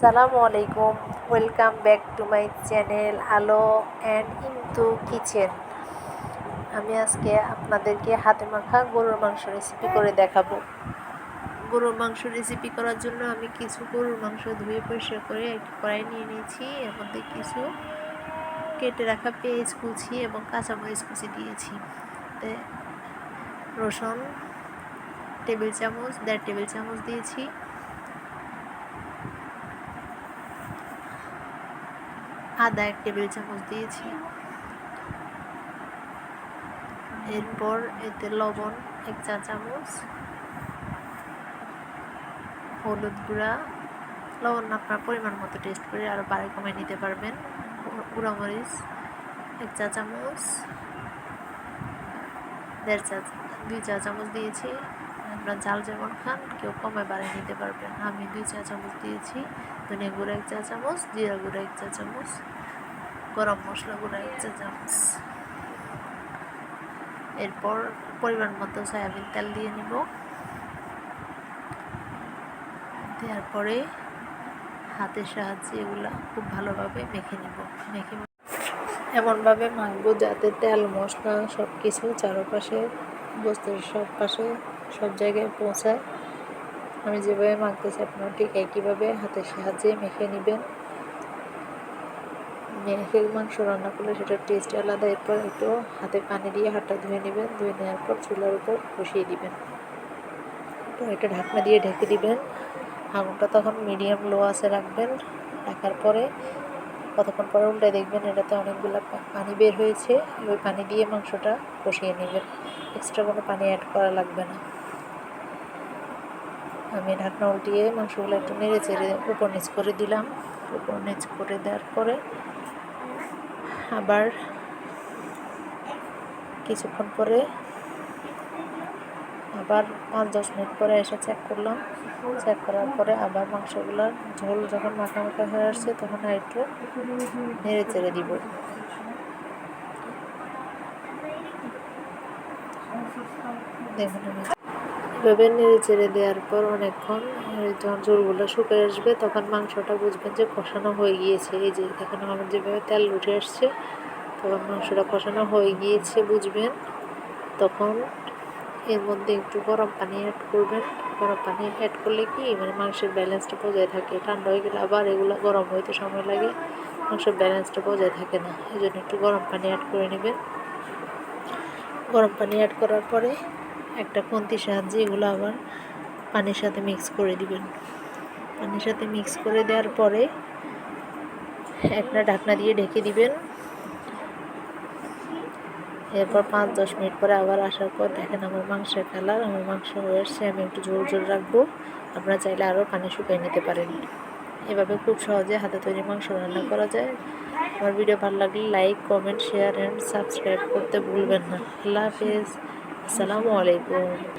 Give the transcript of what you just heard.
সালামু আলাইকুম। Welcome back to my channel Alo and into kitchen আমি আজকে আপনাদেরকে হাতে মাখা গরুর মাংস রেসিপি করে দেখাবো। গরুর মাংস রেসিপি করার জন্য আমি কিছু গরুর মাংস ধুয়ে পরিষ্কার করে একটি কড়াই নিয়ে নিয়েছি। এর মধ্যে কিছু কেটে রাখা পেঁয়াজ কুচি এবং কাঁচামরিচ কুচি দিয়েছি। রসুন টেবিল চামচ, দেড় টেবিল চামচ দিয়েছি। আদা এক টেবিল চামচ দিয়েছি। এরপর এতে লবণ এক চা চামচ, হলুদ গুঁড়া। লবণ আপনার পরিমাণ মতো টেস্ট করে আরও বাড়ি কমে নিতে পারবেন। গুঁড়ামরিচ এক চা চামচ, দেড় চা, দুই চা চামচ দিয়েছি। আপনার জাল যেমন খান, কেউ কমে বাড়িয়ে নিতে পারবেন আমি দুই চা চামচ দিয়েছি ধনিয়া গুঁড়ো এক চা চামচ, জিরা গুঁড়ো এক চা চামচ, গরম মশলা গুঁড়ো এক চা চামচ। এরপর পরিমাণ মতো সয়াবিন তেল দিয়ে নিব। দেওয়ার পরে হাতের সাহায্যে এগুলা খুব ভালোভাবে মেখে নিব। মেখে এমনভাবে মাখবো যাতে তেল, মশলা সব কিছু চারপাশে, বস্তুর সব পাশে সব জায়গায় পৌঁছায়। আমি যেভাবে মাখতেছি আপনারা ঠিক একইভাবে হাতের সাহায্যে মেখে নেবেন। মেখে মাংস রান্না করলে সেটার টেস্ট আলাদা, এরপর একটু হাতে পানি দিয়ে হাতটা ধুয়ে নেবেন। ধুয়ে নেওয়ার পর চুলার উপর বসিয়ে দিবেন। এটা ঢাকনা দিয়ে ঢেকে দিবেন। আগুনটা তখন মিডিয়াম লো আছে রাখবেন। রাখার পরে কতক্ষণ পরে উল্টে দেখবেন এটাতে অনেকগুলো পানি বের হয়েছে। ওই পানি দিয়ে মাংসটা কষিয়ে নেবেন। এক্সট্রা কোনো পানি অ্যাড করা লাগবে না। আমি ঢাকনা উল্টিয়ে মাংসগুলো একটু নেড়ে চেড়ে উপর নিচ করে দিলাম। উপর নিচ করে দেওয়ার পরে আবার কিছুক্ষণ পরে আবার পাঁচ দশ মিনিট পরে এসে চেক করলাম। চেক করার পরে আবার মাংসগুলো ঝোল যখন মাখা মাখা হয়ে আসছে তখন আর একটু নেড়ে চেড়ে দিব। দেখুন এভাবে নেড়ে চেড়ে দেওয়ার পর অনেকক্ষণ যখন ঝোলগুলো শুকিয়ে আসবে, তখন মাংসটা বুঝবেন যে কষানো হয়ে গিয়েছে। এই যে দেখেন আমার যেভাবে তেল উঠে আসছে, তখন মাংসটা কষানো হয়ে গিয়েছে বুঝবেন। তখন এর মধ্যে একটু গরম পানি অ্যাড করবেন। গরম পানি অ্যাড করলে কি? মানে মাংসের ব্যালেন্সটা বজায় থাকে। ঠান্ডা হয়ে গেলে আবার এগুলো গরম হইতে সময় লাগে। মাংসের ব্যালেন্সটা বজায় থাকে না। এই জন্য একটু গরম পানি অ্যাড করে নেবেন। গরম পানি অ্যাড করার পরে একটা খুন্তির সাহায্যে এগুলো আবার পানির সাথে মিক্স করে দিবেন। পানির সাথে মিক্স করে দেওয়ার পরে একটা ঢাকনা দিয়ে ঢেকে দিবেন। এরপর পাঁচ দশ মিনিট পরে আবার আসার পর দেখেন আমার মাংসের কালার আমার মাংস হয়ে আসছে, আমি একটু জোর ঝোল রাখব। আপনারা চাইলে আরও পানি শুকিয়ে নিতে পারেন। এভাবে খুব সহজে হাতে তৈরি মাংস রান্না করা যায়। আমার ভিডিও ভালো লাগলে like comment share and subscribe করতে ভুলবেন না। আল্লাহ হাফেজ। আসসালামু আলাইকুম।